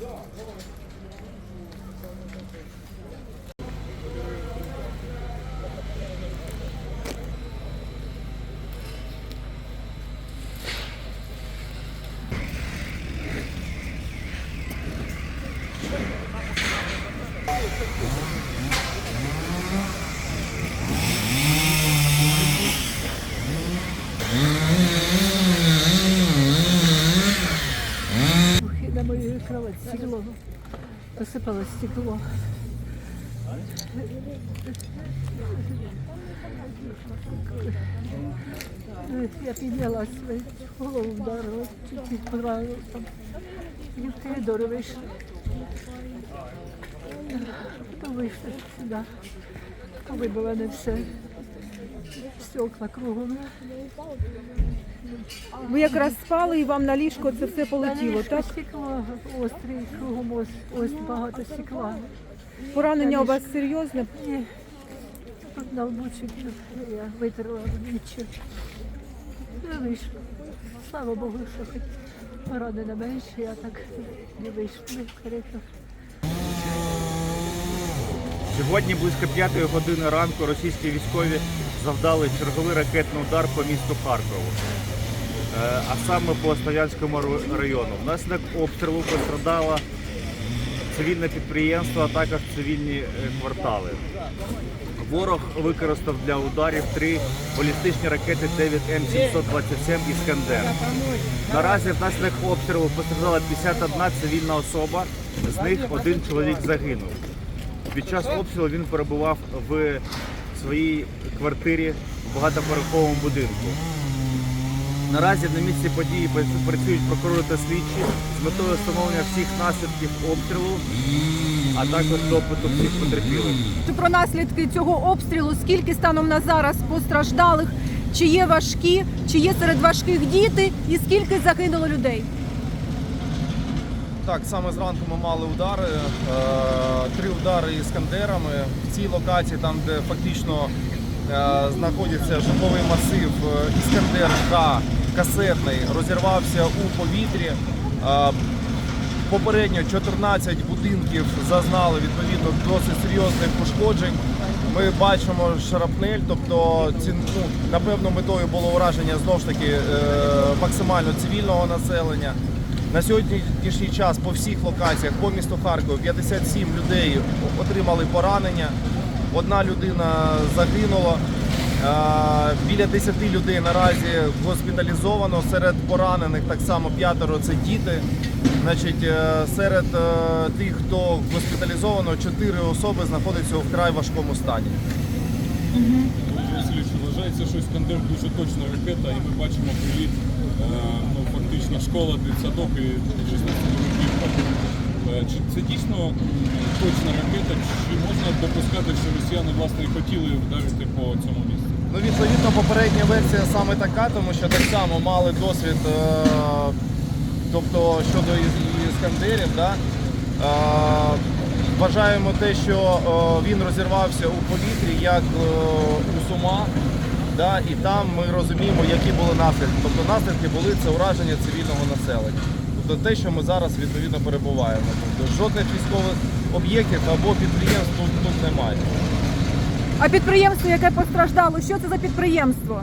На моей кровати стекло. Посыпалось стекло. Я піднялась, голову вдарила, чуть-чуть поранила там. І в коридор вийшла. Потім вийшла сюди. Вибила не все. Стекла кругом. Ви якраз спали і вам на ліжко це все полетіло, Та так? стекло острий, кругом ось, ось багато стекла. Поранення у вас серйозне? Ні. Тут на лбучик я витерла нічого. Не вийшло. Слава Богу, що хоч поранена менше, я так не вийшла в коридор. Сьогодні близько п'ятої години ранку російські військові завдали черговий ракетний удар по місту Харкову, а саме по Слов'янському району. Внаслідок обстрілу пострадало цивільне підприємство, а також цивільні е, квартали. Ворог використав для ударів три балістичні ракети 9М727 «Іскандер». Наразі внаслідок обстрілу постраждала 51 цивільна особа, з них один чоловік загинув. Під час обстрілу він перебував в своїй квартирі в багатоповерховому будинку. Наразі на місці події працюють прокурори та слідчі з метою встановлення всіх наслідків обстрілу, а також допиту всіх потерпілих. Про наслідки цього обстрілу, скільки станом на зараз постраждалих, чи є важкі, чи є серед важких діти, і скільки загинуло людей? Так, саме зранку ми мали удари, е, три удари іскандерами. В цій локації, там, де фактично знаходиться житловий масив е, Іскандер К касетний, розірвався у повітрі. Е, Попередньо 14 будинків зазнали відповідно досить серйозних пошкоджень. Ми бачимо шарапнель, тобто ці, ну, напевно метою було ураження знову ж таки е, максимально цивільного населення. На сьогоднішній час по всіх локаціях по місту Харкову 57 людей отримали поранення. Одна людина загинула. Е, Біля 10 людей наразі госпіталізовано. Серед поранених так само п'ятеро це діти. Значить, е, серед е, тих, хто госпіталізовано, 4 особи знаходяться у вкрай важкому стані. Вважається, що Іскандер дуже точна ракета, і ми бачимо приліт, ну, фактично школа, дитсадок і 16 Е, Чи це дійсно точна ракета, чи можна допускати, що росіяни власне і хотіли вдарити по цьому місцю? Ну, відповідно, попередня версія саме така, тому що так само мали досвід, е, тобто щодо іскандерів. Да? Е, Вважаємо те, що е, він розірвався у повітрі як е, у Сума, да? і там ми розуміємо, які були наслідки. Тобто наслідки були це ураження цивільного населення. Тобто те, що ми зараз відповідно перебуваємо. Тобто жодних військових об'єктів або підприємств тут, тут немає. А підприємство, яке постраждало, що це за підприємство?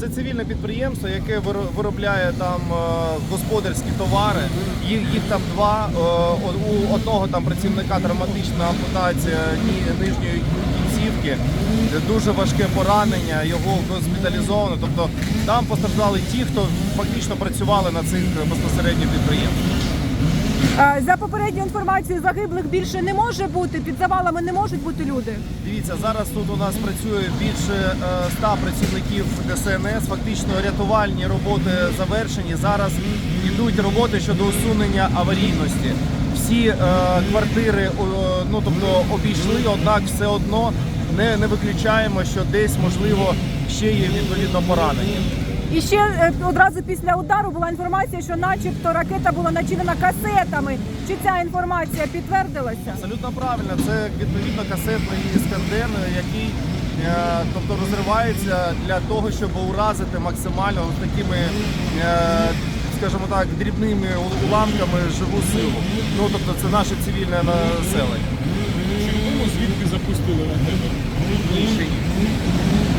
Це цивільне підприємство, яке виробляє там е, господарські товари. Їх, їх там два. Е, У одного там працівника травматична ампутація ні- нижньої кінцівки, дуже важке поранення, його госпіталізовано. Тобто там постраждали ті, хто фактично працювали на цих безпосередньо підприємствах. За попередньою інформацією, загиблих більше не може бути. Під завалами не можуть бути люди. Дивіться, зараз тут у нас працює більше е, 100 працівників ДСНС. Фактично рятувальні роботи завершені. Зараз йдуть роботи щодо усунення аварійності. Всі е, квартири ну, тобто, обійшли, однак все одно не, не виключаємо, що десь можливо ще є відповідно поранення. І ще е, одразу після удару була інформація, що начебто ракета була начинена касетами. Чи ця інформація підтвердилася? Абсолютно правильно. Це відповідно касетний іскандер, який е, тобто розривається для того, щоб уразити максимально такими, е, скажімо так, дрібними уламками живу силу. Ну тобто це наше цивільне населення. Звідки запустили ракету?